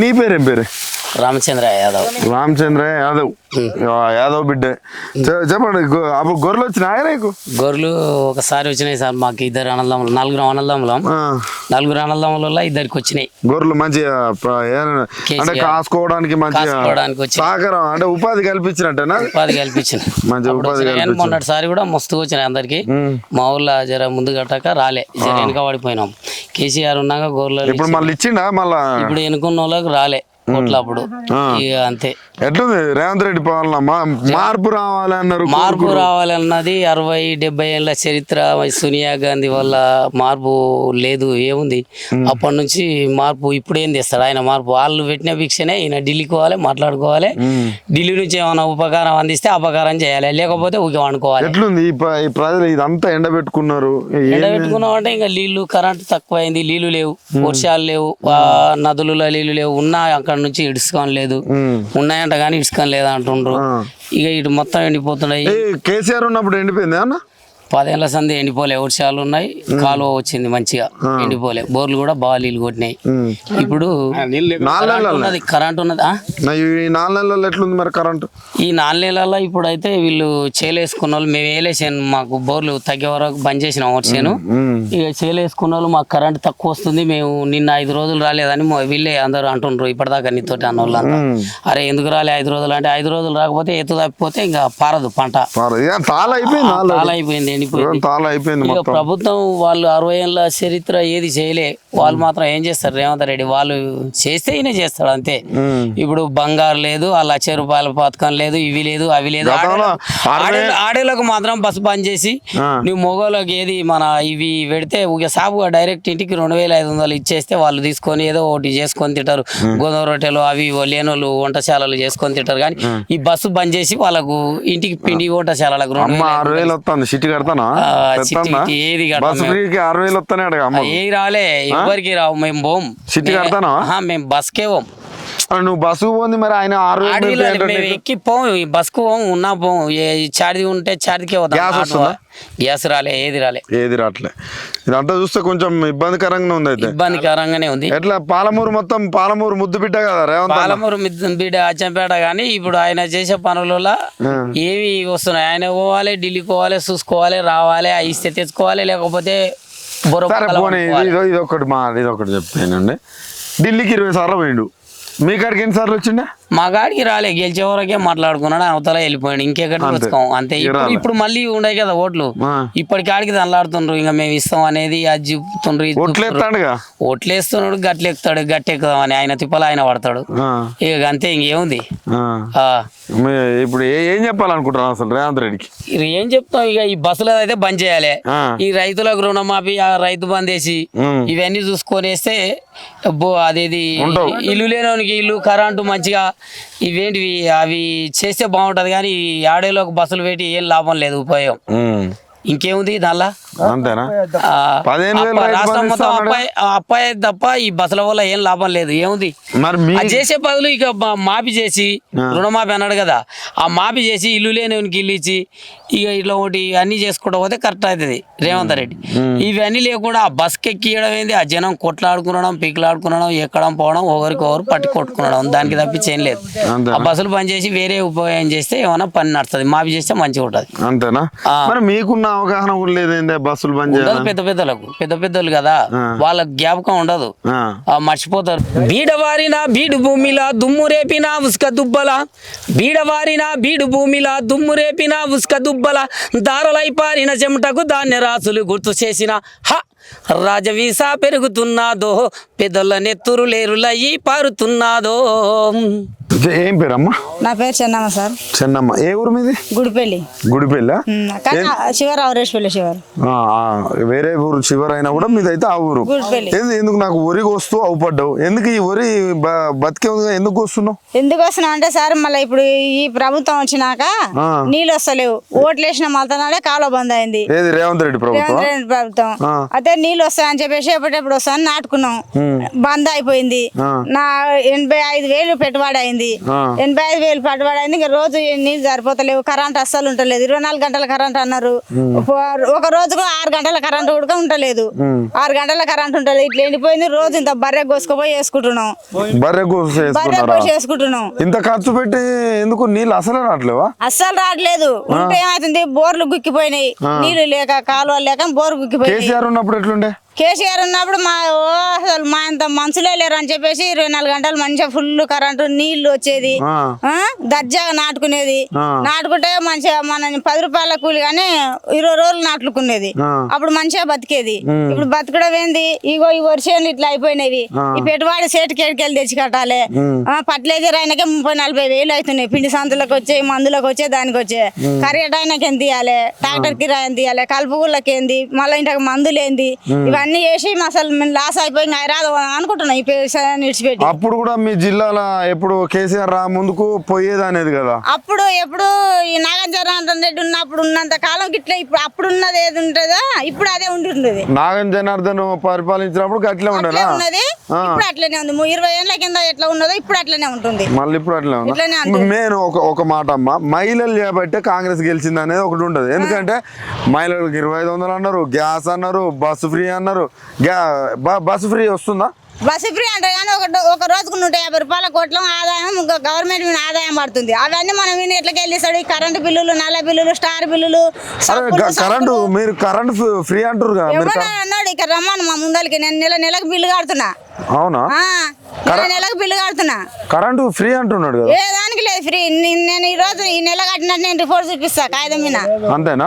నీ పేరేం పేరు? రామచంద్ర యాదవ్. రామచంద్ర యాదవ్. యాదవ్ బిడ్డ. చెప్పండి అప్పుడు గొర్రెలు వచ్చినాయా నీకు? గొర్రెలు ఒకసారి వచ్చినాయి సార్ మాకు ఇద్దరు అన్నదమ్ములు నలుగురు అన్నదమ్ములం. ఆ, నలుగురు అన్నదమ్ములలో ఇద్దరికి వచ్చినాయి. గొర్రెలు ఏ- అంటే. కాసుకోవడానికి వచ్చి సహకారం అంటే ఉపాధి కల్పించినట్టేనా? ఉపాధి కల్పించిన. మంచి ఉపాధి మొన్నటిసారి కూడా మస్తు వచ్చినాయి అందరికి. మా ఊళ్ళో జర ముందు గట్టక రాలే. జర వెనక పడిపోయినాం కేసీఆర్ ఉన్నాక గొర్రెలు ఇప్పుడు మళ్ళీ ఇచ్చిండా? మళ్ళా ఇప్పుడు ఎన్నుకున్న వాళ్ళకి రాలే. అప్పుడు ఇక అంతే. ఎట్లుంది? రేవంత్ రెడ్డి పాలన మార్పు రావాలి అన్నారు మార్పు రావాలన్నది అరవై డెబ్బై ఏళ్ళ చరిత్ర సోనియా గాంధీ వల్ల మార్పు లేదు ఏముంది? అప్పటి నుంచి మార్పు ఇప్పుడు ఏం తెస్తాడు ఆయన మార్పు వాళ్ళు పెట్టిన భిక్షనే ఈయన ఢిల్లీకి పోవాలి మాట్లాడుకోవాలి. ఢిల్లీ నుంచి ఏమైనా ఉపకారం అందిస్తే అపకారం చేయాలి లేకపోతే ఊకే వండుకోవాలి. ఎట్లుంది? ఈ ప్రజలు ఇదంతా ఎండబెట్టుకున్నారు. ఏ- ఎండబెట్టుకున్నామంటే ఇంకా నీళ్ళు కరెంట్ తక్కువైంది నీళ్ళు లేవు వర్షాలు లేవు నదులలో నీళ్ళు లేవు ఉన్నా అక్కడ నుంచి ఇడుచుకొని లేదు. ఉన్నాయంట కానీ ఇడుచుకొని లేదు అంటుండ్రు ఇక ఇటు మొత్తం ఎండిపోతున్నాయి. కేసీఆర్ ఉన్నప్పుడు ఎండిపోయింది అన్న? పదేళ్ళ సంది ఎండిపోలే వర్షాలు ఉన్నాయి కాలువ వచ్చింది మంచిగా ఎండిపోలే. బోర్లు కూడా బాగా నీళ్ళు కొట్టినాయి. ఇప్పుడు ఉన్నది కరెంట్ ఉన్నది ఎట్లుంది మరి కరెంటు? ఈ నాలుగు నెలల్లో ఇప్పుడు అయితే వీళ్ళు చేలేసుకున్న వాళ్ళు మేము వేలేసాను మాకు బోర్లు తగ్గే వరకు బంద్ చేసినాం వచ్చాను ఉమ్. ఇక చేలేసుకున్న వాళ్ళు మాకు కరెంట్ తక్కువ వస్తుంది మేము నిన్న ఐదు రోజులు రాలేదని వీళ్ళే అందరూ అంటుండ్రు ఇప్పటిదాకా నీతోటి అన్న వాళ్ళంతా అరే ఎందుకు రాలే ఐదు రోజులు అంటే ఐదు రోజులు రాకపోతే ఎత్తు తప్పిపోతే ఇంకా పారదు పంట. పారు. ఇక ఎండిపోయింది తాళ అయిపోయింది ఇక ప్రభుత్వం వాళ్ళు అరవై ఏళ్ళ చరిత్ర ఏది చేయలే. వాళ్ళు మాత్రం ఏం చేస్తారు? రేవంత్ రెడ్డి వాళ్ళు చేస్తే ఈయన చేస్తాడు అంతే. ఇప్పుడు బంగారు లేదు ఆ లక్ష రూపాయల పథకం లేదు ఇవి లేదు అవి లేదు. ఆడేళ్ళకు మాత్రం బస్సు బంద్ చేసి. నువ్వు మొగోళ్ళకి ఏది మన ఇవి పెడితే ఊకే సాపుగా డైరెక్ట్ ఇంటికి రెండు వేల ఐదు వందలు ఇచ్చేస్తే వాళ్ళు తీసుకొని ఏదో ఒకటి చేసుకొని తింటారు. గోధుమ రొట్టెలు అవి లేనోళ్ళు వంటశాలలు చేసుకొని తింటారు. కానీ ఈ బస్సు బంద్ చేసి వాళ్ళకు ఇంటికి పిండి వంటశాలలకు రెండు వేలు కడతానా? ఆ, తెస్తానా? చిట్టి ఏది కట్టం బస్ ఫ్రీకి ఆరు వేలు వస్తానే అడగ అమ్మ. ఏ రాలే ఎవరికి రావు మేము పోం. కడతానా? మేము బస్కే పోం. ఆ, నువ్వు బస్సు పోంది మరి ఆయన ఆరు? ఎక్కి పోం ఈ బస్కు పోం ఉన్నా పోం. ఏ చార్ది ఉంటే చార్దికే పోతాం. గ్యాస్ రాలే ఏది రాలే. ఏది రావట్లే ఇదంతా చూస్తే కొంచెం ఇబ్బందికరంగా ఉంది అయితే. ఇబ్బందికరంగానే ఉంది. ఎట్లా పాలమూరు మొత్తం పాలమూరు ముద్దు బిడ్డ కదా రేవంత్. పాలమూరు మిద్ద- బీడ అచ్చంపేట కానీ ఇప్పుడు ఆయన చేసే పనులలో ఏవి వస్తున్నాయి? ఆయన పోవాలి ఢిల్లీకి పోవాలి చూసుకోవాలి రావాలి ఆ ఇస్తే తెచ్చుకోవాలి లేకపోతే. ఇది ఒకటి మా ఇది ఒకటి చెప్తానండి. ఢిల్లీకి ఇరవై సార్లు పోయిండు. మీ కాడికి ఎన్ని సార్లు వచ్చిండే? మా గాడికి రాలే గెలిచే వరకే మాట్లాడుకున్నాడు అవతల వెళ్ళిపోయాడు ఇంకెక్కడికి అంతే. వస్తాం అంతే ఇప్పుడు. ఇప్పుడు మళ్ళీ ఉన్నాయి కదా ఓట్లు. ఇప్పటికి ఆడికి దండలాడుతుండ్రు ఇంకా మేము ఇస్తాం అనేది అది చెప్తుండ్రు ఇది ఒట్లు చెప్తుండ్రు. ఎత్తాడుగా ఓట్లు వేస్తున్నాడు గట్లు ఎక్కుతాడు గట్టి ఎక్కుదాం అని ఆయన తిప్పలు ఆయన పడతాడు ఇక అంతే ఇంకేముంది ఇప్పుడు ఏ- చెప్పాలనుకుంటున్నాను అసలు రేవంత్ రెడ్డికి ఏం చెప్తాం ఇక ఈ బస్సులో అయితే బంద్ చేయాలి. ఈ రైతులకు రుణమాఫీ ఆ రైతు బంద్ వేసి. ఇవన్నీ చూసుకొని వేస్తే అబ్బో అదేది. ఇల్లు లేనోనికి ఇల్లు కరెంటు మంచిగా ఇవేంటివి అవి చేస్తే బాగుంటది కానీ ఈ ఆడేలోకి బస్సులు పెట్టి ఏం లాభం లేదు ఉపయోగం. ఇంకేముంది దానిలో? అంతేనా? రాష్ట్రం మొత్తం. అప్పాయి అప్పాయి తప్ప ఈ బస్సుల వల్ల ఏం లాభం లేదు. ఏముంది? మరి మీ అది చేసే బదులు ఇక మాఫీ చేసి రుణమాఫీ అన్నాడు కదా. ఆ మాఫీ చేసి ఇల్లు లేనివానికి ఇల్లు ఇచ్చి ఇక ఇట్లా ఒకటి అన్ని చేసుకుంటూ పోతే కరెక్ట్ అవుతుంది రేవంత్ రెడ్డి. ఇవన్నీ లేకుండా ఆ బస్కి ఎక్కియడం ఏంది? ఆ జనం కొట్లాడుకునడం పీకులాడుకునడం ఎక్కడం పోవడం ఒకరికి ఒకరు పట్టి కొట్టుకునడం. దానికి తప్పించి ఏం లేదు. ఆ బస్సులు పని చేసి వేరే ఉపయోగం చేస్తే ఏమైనా పని నడుస్తుంది. మాఫీ చేస్తే మంచిగా ఉంటుంది. అంతేనా. మరి మీకున్న అవగాహన కూడా బస్సులు బంద్ చేయాలని? పెద్ద పెద్దలకు. పెద్ద పెద్దలు కదా. వాళ్ళకి జ్ఞాపకం ఉండదు. మర్చిపోతారు. బీడవారిన బీడు భూమిలా దుమ్ము రేపిన ఉసుక దుబ్బల. బీడవారిన బీడు భూమిలా దుమ్ము రేపిన ఉసుక దుబ్బల. దారలై పారిన చెమటకు ధాన్య రాసులు గుర్తు చేసిన హ రాజవీసా పెరుగుతున్నాదో పెద్దల నెత్తురు లేరులయ్యి పారుతున్నాదో. ఏం పేరమ్మా? నా పేరు చెన్నమ్మ సార్. చెన్నమ్మ. ఏ ఊరు మీది? గుడిపల్లి. కానీ శివర్. శివర్ వేరే ఊరు చివర అయినా కూడా మీదైతే ఆ ఊరు. గుడిపల్లి. ఎందుకు నాకు వరి వస్తూ అవుపడ్డావు ఎందుకు ఈ వరి బ- బతికే ఎందుకు వస్తున్నావు ఎందుకు వస్తున్నా అంటే సార్ మళ్ళీ ఇప్పుడు ఈ ప్రభుత్వం వచ్చినాక. నీళ్ళు వస్తలేవు. ఓట్లు వేసిన మళ్తనాడే కాలువ బంద్ అయింది. ఏది రేవంత్ రెడ్డి ప్రభుత్వం? ప్రభుత్వం. అయితే నీళ్ళు వస్తాయని చెప్పేసి ఎప్పటికెప్పుడు వస్తాయని నాటుకున్నాం. బంద్ అయిపోయింది. నా ఎనభై ఐదు వేలు పెట్టుబడి అయింది. ఎనభై ఐదు వేలు పెట్టుబడి అయింది. ఇంకా రోజు నీళ్ళు సరిపోతలేవు. కరెంట్ అస్సలు ఉంటలేదు ఇరవై నాలుగు గంటల కరెంట్ అన్నారు. ఒక- రోజుకు ఆరు గంటల కరెంట్ కూడా ఉంటలేదు ఆరు గంటల కరెంట్ ఉంటలేదు ఇట్లా ఎండిపోయింది. రోజు ఇంత బర్రె కోసుకుపోయి వేసుకుంటున్నాం. బర్రె కూసు వేసుకుంటున్నాం. ఇంత ఖర్చు పెట్టి ఎందుకు నీళ్ళు అసలే రావట్లేవా? అస్సలు రావట్లేదు. ఉంటే ఏమైతుంది? బోర్లు గుక్కిపోయినాయి. నీళ్ళు లేక కాలువలు లేక బోర్ కేసీఆర్ ఉన్నప్పుడు കേട്ടിട്ടുണ്ടേ కేసీఆర్ ఉన్నప్పుడు మా అసలు మా ఇంత మనుషులే లేరు అని చెప్పేసి ఇరవై నాలుగు గంటలు మంచిగా ఫుల్ కరెంటు నీళ్ళు వచ్చేది. దర్జాగా నాటుకునేది. నాటుకుంటే మంచిగా మన పది రూపాయల కూలి కానీ ఇరవై రోజులు నాటుకునేది. అప్పుడు మంచిగా బతికేది. ఇప్పుడు బతకడం ఏంది? ఇగో ఈ వర్షాలు ఇట్లా అయిపోయినవి. ఈ పెట్టుబడి సేటుకి ఎడికెళ్ళి తెచ్చి కట్టాలి. పట్లేజర్ ఆయనకే ముప్పై నలభై వేలు అవుతున్నాయి. పిండి సంతులకు వచ్చే మందులకు వచ్చే దానికి వచ్చే. కరియట్ ఆయనకి ఎంత ఇవ్వాలి ట్రాక్టర్ కిరాయి ఎంత ఇవ్వాలి కలుపుగుళ్ళకి ఏంది మళ్ళీ ఇంటికి మందులు ఏంది? ఇవన్నీ వేసి అసలు మేము లాస్ అయిపోయి రాదు అనుకుంటున్నాం. ఈ విడిచిపెట్టి అప్పుడు కూడా మీ జిల్లాలో ఎప్పుడు కేసీఆర్ రా ముందుకు పోయేది అనేది కదా? అప్పుడు ఎప్పుడు ఈ నాగార్జున రెడ్డి ఉన్నప్పుడు ఉన్నంత కాలం ఇట్లా ఇప్పుడు అప్పుడు ఉన్నది ఏది ఉంటుందో ఇప్పుడు అదే ఉంటుండేది నాగన్ జనార్దన్ పరిపాలించినప్పుడు గట్లే అట్లే ఉండేనా ఉన్నది. ఇప్పుడు అట్లనే ఉంది. ఇరవై ఏళ్ళ కింద ఎట్లా ఉన్నదో ఇప్పుడు అట్లనే ఉంటుంది. మళ్ళీ ఇప్పుడు అట్లే ఇట్లనే ఉందా ఉంటుంది. నేను ఒక ఒక మాట అమ్మ. మహిళలు చేపట్టే కాంగ్రెస్ గెలిచింది అనేది ఒకటి ఉండదు. ఎందుకంటే మహిళలకు ఇరవై ఐదు వందలు అన్నారు గ్యాస్ అన్నారు బస్సు ఫ్రీ అన్నారు బ- బస్సు ఫ్రీ వస్తుందా? బస్సు ఫ్రీ అంటే కానీ ఒక ఒక రోజుకు నూట యాభై రూపాయల కోట్ల ఆదాయం ఇంకా గవర్నమెంట్ మీద ఆదాయం పడుతుంది. అవన్నీ మనం విని ఎట్లా వెళ్ళిస్తాడు? ఈ కరెంటు బిల్లులు నల్ల బిల్లులు స్టార్ బిల్లులు కరెంటు. మీరు కరెంట్ ఫ్రీ అంటారు అన్నాడు ఇక్కడ రమ్మను మా ముందరికి నేను నెల నెలకు బిల్లు కడుతున్నా. అవునా? నెలకు బిల్లు కడుతున్నా. కరెంటు ఫ్రీ అంటున్నాడు కదా. ఏ దానికి లేదు ఫ్రీ. నేను ఈ రోజు ఈ నెల కట్టినట్టు నేను రిపోర్ట్ చూపిస్తా కాగితం మీద. అంతేనా.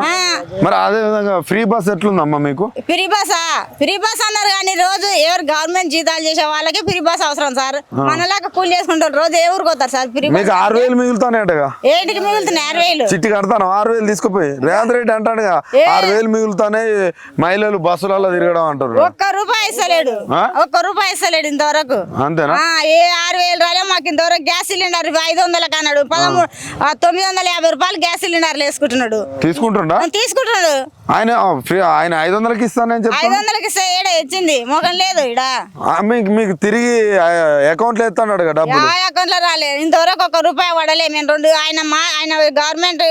మరి అదే విధంగా ఫ్రీ బస్ ఎట్లుందమ్మా మీకు? ఫ్రీ బస్సా? ఫ్రీ బస్ అన్నారు కానీ రోజు ఎవరు గవర్నమెంట్ జీతాలు చేసే వాళ్ళకి ఫ్రీ బస్ అవసరం సార్. మనలాగా కూలి చేసుకుంటారు రోజు ఏ ఊరికి పోతారు సార్ ఫ్రీ బస్ మీకు ఆరు వేలు మిగులుతానేటగా ఏంటికి మిగులుతున్నాయి? ఆరు వేలు. చిట్టి కడతాను ఆరు వేలు తీసుకుపోయి. రేవంత్ రెడ్డి అంటాడుగా ఏ? ఆరు వేలు మిగులుతానే మహిళలు బస్సులలో తిరగడం అంటారు ఒక్క రూపాయి ఇస్తలేడు? ఒక్క రూపాయి ఇస్తలేడు ఇంతవరకు. అంతేనా? ఆ, ఏ ఆరు వేలు రాలే మాకు ఇంతవరకు గ్యాస్ సిలిండర్ ఐదు వందలకు అన్నాడు. పదమూడు తొమ్మిది వందల యాభై రూపాయలు గ్యాస్ సిలిండర్లు వేసుకుంటున్నాడు. తీసుకుంటుండా తీసుకుంటున్నాడు. ఆయన ఫ్రీ ఆయన ఐదు వందలకి ఇస్తానని ఐదు చెప్తాను వందలకి ఇస్తే ఏడ ఇచ్చింది మొగం లేదు ఇడ మీకు మీకు తిరిగి అకౌంట్లో ఎత్తాడు కదా డబ్బులు? యా అకౌంట్లో రాలేదు. ఇంతవరకు ఒక రూపాయి పడలే. మేము రెండు ఆయన మా ఆయన గవర్నమెంట్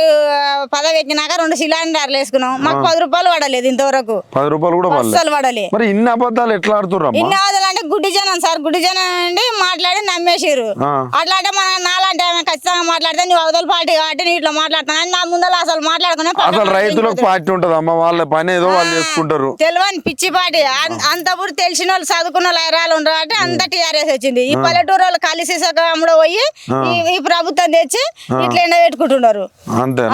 పదవి ఎక్కినాక రెండు సిలిండర్లు వేసుకున్నాం. మాకు పది రూపాయలు పడలేదు ఇంతవరకు. పది రూపాయలు కూడా పడలేదు అస్సలు పడలే. మరి ఇన్ని అబద్ధాలు ఎట్లా ఆడుతుర్రమ్మా? ఇన్ని అవధులు అంటే గుడ్డి జనం సార్. గుడ్డి జనం అండి మాట్లాడి నమ్మేసిర్రు. ఆ. అట్లా అంటే మన నాలాంటి ఆమె ఖచ్చితంగా మాట్లాడితే నువ్వు అవతల పార్టీ కాబట్టి నీ ఇట్లా మాట్లాడుతాను అని నా ముందర అసలు మాట్లాడుకునే అసలు రైతులకు పార్టీ ఉంటది అమ్మ వాళ్ళ పని ఏదో వాళ్ళు చేసుకుంటారు. తెలియని పిచ్చి పార్టీ. అం- అంతప్పుడు తెలిసిన వాళ్ళు చదువుకున్న వాళ్ళు ఐరాలు ఉండరు కాబట్టి అంత టీఆర్ఎస్ వచ్చింది. ఈ పల్లెటూరు వాళ్ళు కలిసి అమ్ముడు పోయి ఈ- ప్రభుత్వం తెచ్చి ఇట్లా ఎండ పెట్టుకుంటున్నారు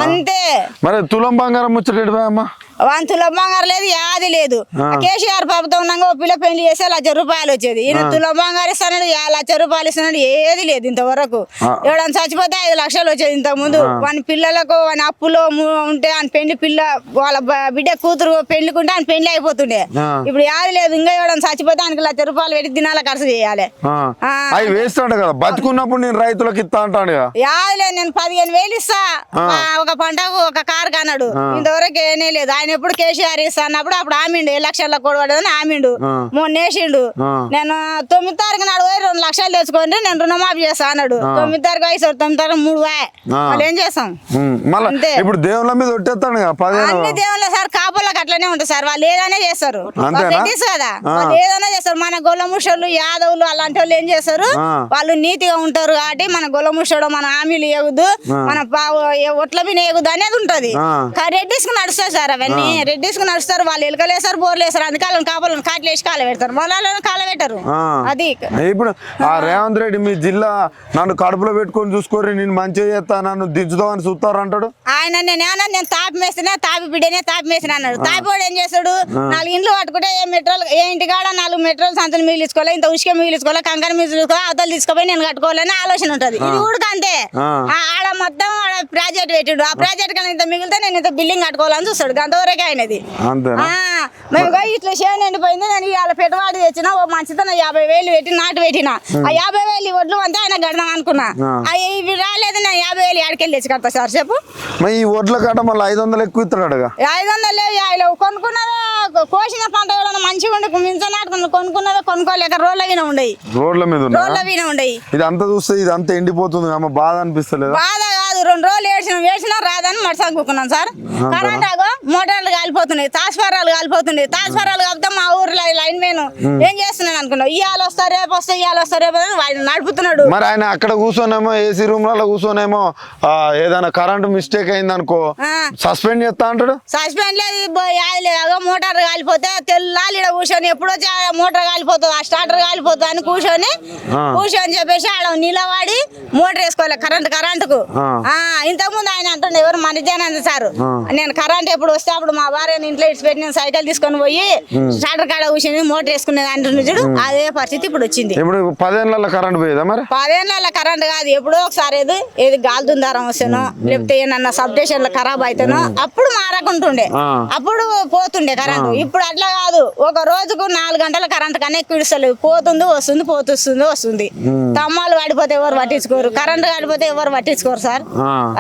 అంతే. మరి తులం బంగారం ముచ్చట అమ్మా వంతుల బంగారు లేదు యాది లేదు. కేసీఆర్ ప్రభుత్వం ఉన్నాక ఓ పిల్ల పెళ్ళి చేస్తే లక్ష రూపాయలు వచ్చేది. ఈయన తుల బంగారు ఇస్తున్నాడు లక్ష రూపాయలు ఇస్తున్నాడు ఏది లేదు ఇంతవరకు. ఎవడన్నా చచ్చిపోతే ఐదు లక్షలు వచ్చేది ఇంతకు ముందు వాని పిల్లలకు వాని అప్పులో ఉంటే ఆయన పెళ్ళి పిల్ల వాళ్ళ బిడ్డ కూతురు పెళ్ళికుంటే ఆయన పెళ్ళి అయిపోతుండే. ఇప్పుడు యాది లేదు ఇంకా ఎవడన్నా చచ్చిపోతే ఆయనకి లక్ష రూపాయలు పెట్టి దినాల ఖర్చు చేయాలి. అవి అంట కదా బతుకున్నప్పుడు నేను రైతులకు ఇస్తా అంటాడు యాది లేదు నేను పదిహేను వేలు ఇస్తా. ఒక పంటకు ఒక కారు కన్నాడు ఇంతవరకు ఏనే లేదు. ఆయన ఎప్పుడు కేసీఆర్ ఇస్తా అన్నప్పుడు అప్పుడు ఆమిండు ఏ లక్షల కూడబడదని ఆమిండు. మొన్న వేసిండు. నేను తొమ్మిది తారీఖు నాడు పోయి రెండు లక్షలు తెచ్చుకోండి నేను రుణమాఫీ చేస్తా అన్నాడు. తొమ్మిది తారీఖు వయసు తొమ్మిది తారీఖు మూడు వాయ్. వాళ్ళు ఏం చేస్తాం? అంతే. ఇప్పుడు దేవుళ్ళ మీద పదిహేను అన్ని దేవుళ్ళ సార్ కాపులకు అట్లనే ఉంటుంది సార్ వాళ్ళు ఏదైనా చేస్తారు. రెడ్డిస్ కదా. వాళ్ళు ఏదైనా చేస్తారు. మన గొల్లముషోళ్ళు యాదవులు అలాంటి వాళ్ళు ఏం చేస్తారు. వాళ్ళు నీతిగా ఉంటారు కాబట్టి మన గొల్లముషోడు మన హామీలు ఎగుదు మన ఒట్ల మీద ఎగుదు అనేది ఉంటది. రెడ్డిస్కు నడుస్తారు సార్ అవన్నీ రెడ్డిస్కు నడుస్తారు వాళ్ళు ఎలుకలేస్తారు బోర్లు వేస్తారు అందుకే వాళ్ళని కాపాలను కాట్లు వేసి కాల పెడతారు. మొలాలను కాల పెట్టరు. అది. ఇప్పుడు ఆ రేవంత్ రెడ్డి మీ జిల్లా నన్ను కడుపులో పెట్టుకొని చూసుకోరి నేను మంచిగా చేస్తా నన్ను దించుదామని చూస్తారు అంటాడు? ఆయన నేనేమన్నా నేను తాపి మేస్తేనే తాపి బిడ్డనే తాపి మేసిన అన్నాడు. తాపివాడు ఏం చేస్తాడు? నాలుగు ఇండ్లు పట్టుకుంటే ఏ మెట్రోల్ ఏ ఇంటికాడ నాలుగు మెట్రోల్ సంతలు మిగిలించుకోవాలి ఇంత ఉసుక మిగిలించుకోవాలి కంకర మిగిలించుకోవాలి అవతలు తీసుకుపోయి నేను కట్టుకోవాలని ఆలోచన ఉంటది. ఇది కూడా అంతే. ఆడ మొత్తం ఆడ ప్రాజెక్ట్ పెట్టిండు. ఆ ప్రాజెక్ట్ కన్నా ఇంత మిగిలితే నేను ఇంత బిల్డింగ్ కట్టుకోవాలని చూస్తాడు. అంతవరకు ఆ, మేము ఇట్లా చేను ఎండిపోయింది నేను ఇవాళ పెట్టుబడి తెచ్చిన ఓ మంచితన యాభై వేలు పెట్టి నాటు పెట్టిన. ఆ యాభై వేలు వడ్లు అంతా ఆయన గడదాం అనుకున్నా. అవి ఇవి రాలేదు నేను యాభై వేలు ఆడికెళ్ళి తెచ్చి కడతా సార్ చెప్పు. ఈ ఒడ్ల కాట మళ్ళీ ఐదు వందలు ఎక్కువ ఇస్తాడుగా ఐదు వందలు లేవు కొనుక్కున్నవే కోసిన పంట ఎవరైనా మంచిగా ఉండి మించ నాటుకున్న కొనుక్కున్నవే కొనుక్కోలేక రోడ్ల విన ఉండయి. రోడ్ల మీద రోడ్ల విన ఉండయి. ఇది అంతా చూస్తే ఇది అంతా ఎండిపోతుంది అమ్మ బాధ అనిపిస్తలేదా? బాధ కాదు రెండు రోజులు ఏడ్చిన వేసినా రాదని మడసాకున్నాం సార్. కరెంట్ ఆగో. మోటార్లు కాలిపోతున్నాయి తాస్ఫారాలు కాలిపోతున్నాయి. తాస్ఫారాలు కాకపోతే మా ఊర్లో లైన్ మెయిన్ ఏం చేస్తున్నాను అనుకున్నావు? ఇవాళ వస్తా రేపు వస్తా ఇవాళ వస్తా రేపు వాడు నడుపుతున్నాడు. మరి ఆయన అక్కడ కూర్చోనేమో ఏసీ రూమ్లలో కూర్చోనేమో ఏదైనా కరెంట్ మిస్టేక్ అయింది అనుకో. సస్పెండ్ చేస్తా అంటాడు? సస్పెండ్ లేదు లేదు. మోటార్ కాలిపోతే తెల్లాలి కూర్చొని. ఎప్పుడో మోటార్ కాలిపోతుంది ఆ స్టార్టర్ కాలిపోతుంది అని కూర్చొని. కూర్చొని చెప్పేసి ఆడ నిలబడి మోటార్ వేసుకోవాలి కరెంట్ కరెంటుకు. ఆ. ఆ ఇంతకుముందు ఆయన అంటుండే ఎవరు మనిజానంద సార్. నేను కరెంట్ ఎప్పుడు వస్తే అప్పుడు మా భార్యని ఇంట్లో ఇడిచిపెట్టి నేను సైకిల్ తీసుకొని పోయి స్టార్టర్ కాడ కూర్చొని మోటార్ వేసుకునేది అంటుండే చూడు. అదే పరిస్థితి ఇప్పుడు వచ్చింది. ఇప్పుడు పదేళ్ళ కరెంట్ పోయేదా మరి? పదేళ్ళ కరెంట్ కాదు. ఎప్పుడో ఒకసారి ఏది ఏది గాలి దారం వస్తానో లేకపోతే ఏమన్నా సబ్ స్టేషన్లో ఖరాబ్ అయితేనో అప్పుడు మారకుంటుండే. అప్పుడు పోతుండే కరెంట్. ఇప్పుడు అట్లా కాదు. ఒక రోజుకు నాలుగు గంటల కరెంట్ కన్నా ఎక్కువ ఇస్తలేదు పోతుంది వస్తుంది పోతుంది వస్తుంది. తమ్మాలు పడిపోతే ఎవరు పట్టించుకోరు. కరెంట్ పడిపోతే ఎవరు పట్టించుకోరు సార్.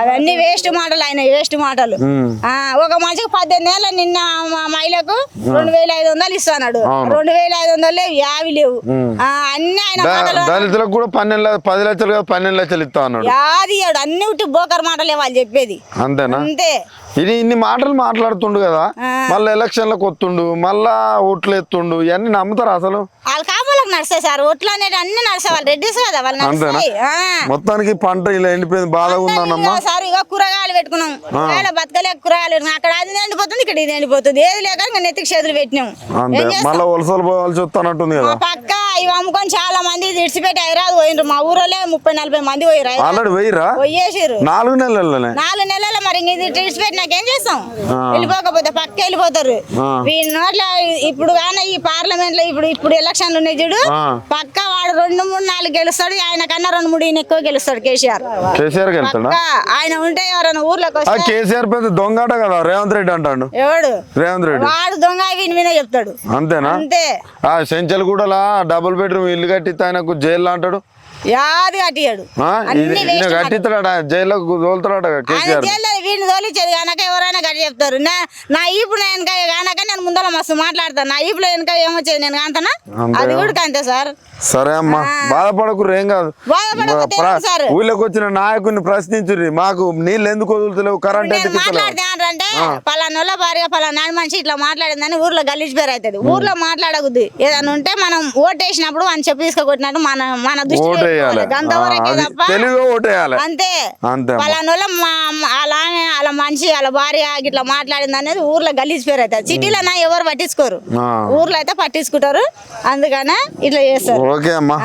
అవన్నీ వేస్ట్ మాటలు ఆయన వేస్ట్ మాటలు. ఉమ్. ఆ, మనిషికి పద్దెనిమిది ఏళ్ళ నిన్న మా మహిళకు రెండు వేల ఐదు వందలు ఇస్తాడు. రెండు వేల ఐదు వందలు లేవు యావి లేవు. అన్ని ఆయన దళితులకు కూడా పన్నెండు పది లక్షలు కాదు పన్నెండు లక్షలు ఇస్తా అన్నాడు. యాది అన్ని ఉట్టి బోకర్ మాటలే వాళ్ళు చెప్పేది. అంతేనా? అంతే. ఇది ఇన్ని మాటలు మాట్లాడుతుండు కదా. మళ్ళీ ఎలక్షన్లకు వస్తుండు మళ్ళా ఓట్లు ఎత్తుండు ఇవన్నీ నమ్ముతారా అసలు? కాపులకు నడుస్తాయి సార్. ఒట్లు అనేవి అన్ని నడిస్తాయి వాళ్ళు రెడ్డిస్ కదా వాళ్ళు అంతేనా? నడుస్తాయి ఆ. మొత్తానికి పంట ఇలా ఎండిపోయింది బాధగా ఉందన్నమ్మా. ఇదిగో సార్. ఇక కూరగాయలు పెట్టుకున్నాం. కూరగాయలు బతకలేక కూరగాయలు పెట్టుకున్నాం. అక్కడ అది ఎండిపోతుంది ఇక్కడ ఇది ఎండిపోతుంది. ఏది లేక ఇంకా నెత్తికి చేతులు పెట్టినాం. అంతే. ఏం చేస్తాం? మళ్ళీ వలసలు పోవాల్సి కదా. పక్క ఇవి అమ్ముకొని చాలా మంది విడిచిపెట్టి హైదరాబాద్ పోయినరు మా ఊరోలే ముప్పై నలభై మంది పోయిరు ఆల్రెడీ వెయ్యిరా పోయేసారు నాలుగు నెలలనే? నాలుగు నెలలు మరి ఇది విడిచిపెట్టి నాకేం చేస్తాం. వెళ్ళిపోకపోతే పక్క వెళ్ళిపోతారు. వీళ్ళ నోట్ల ఇప్పుడు కానీ ఈ పార్లమెంట్లో ఇప్పుడు ఇప్పుడు ఎలక్షన్లు ఉన్నాయి చూడు. పక్క వాడు రెండు మూడు నాలుగు గెలుస్తాడు ఆయన కన్నా రెండు మూడు ఈయన ఎక్కువ గెలుస్తాడు కేసీఆర్. కేసీఆర్ ఆయన ఉంటే ఎవరైనా ఊర్లోకి వస్తే కేసీఆర్ పెద్ద దొంగట కదా రేవంత్ రెడ్డి అంటాడు. ఎవడు? రేవంత్ రెడ్డి. వాడు దొంగ వీని మీద చెప్తాడు. అంతేనా? అంతే. ఆ సెంచల్ కూడా డబుల్ బెడ్రూమ్ ఇల్లు కట్టిస్తే ఆయనకు జైల్లో అంటాడు. యాది కట్టియాడు. కట్టిస్తాడా? జైల్లోకి తోలుతాడట ఆయన కేసీఆర్. జైల్లో వీడిని తోలిచ్చేది కనుక ఎవరైనా గట్టి చెప్తారు. నా నా ఈపు వెనక కనుక నేను ముందర మస్తు మాట్లాడతాను నా ఈపులో వెనక ఏమొచ్చేది నేను కాంతనా? అంతే. అది కూడా అంతే సార్. సరే అమ్మా బాధపడకు ఏం కాదు? ఊళ్ళోకి వచ్చిన నాయకుడిని ప్రశ్నించుర్రి మాకు నీళ్ళు ఎందుకు వదులుతలేవు కరెంట్ ఎందుకు మాట్లాడితే అంటే పలానా వాళ్ళ భార్య పలానా మనిషి ఇట్లా మాట్లాడిందని ఊర్లో గలీజ్ పేరు అవుతుంది ఊర్లో మాట్లాడకూడదు ఏదైనా ఉంటే మనం ఓటేసినప్పుడు అని చెప్పి తీసుకొట్టినట్టు మన మన దృష్టి అంతవరకే తప్ప అంతే. అంతే అమ్మా. పలానా వాళ్ళ మా మా- అలా వాళ్ళ మనిషి వాళ్ళ భార్య ఇట్లా మాట్లాడింది అనేది ఊర్లో గలీజ్ పేరు అవుతుంది. సిటీలో ఎవరు పట్టించుకోరు. ఊర్లో అయితే పట్టించుకుంటారు. అందుకనే ఇట్లా చేస్తారు. ఓకే అమ్మా.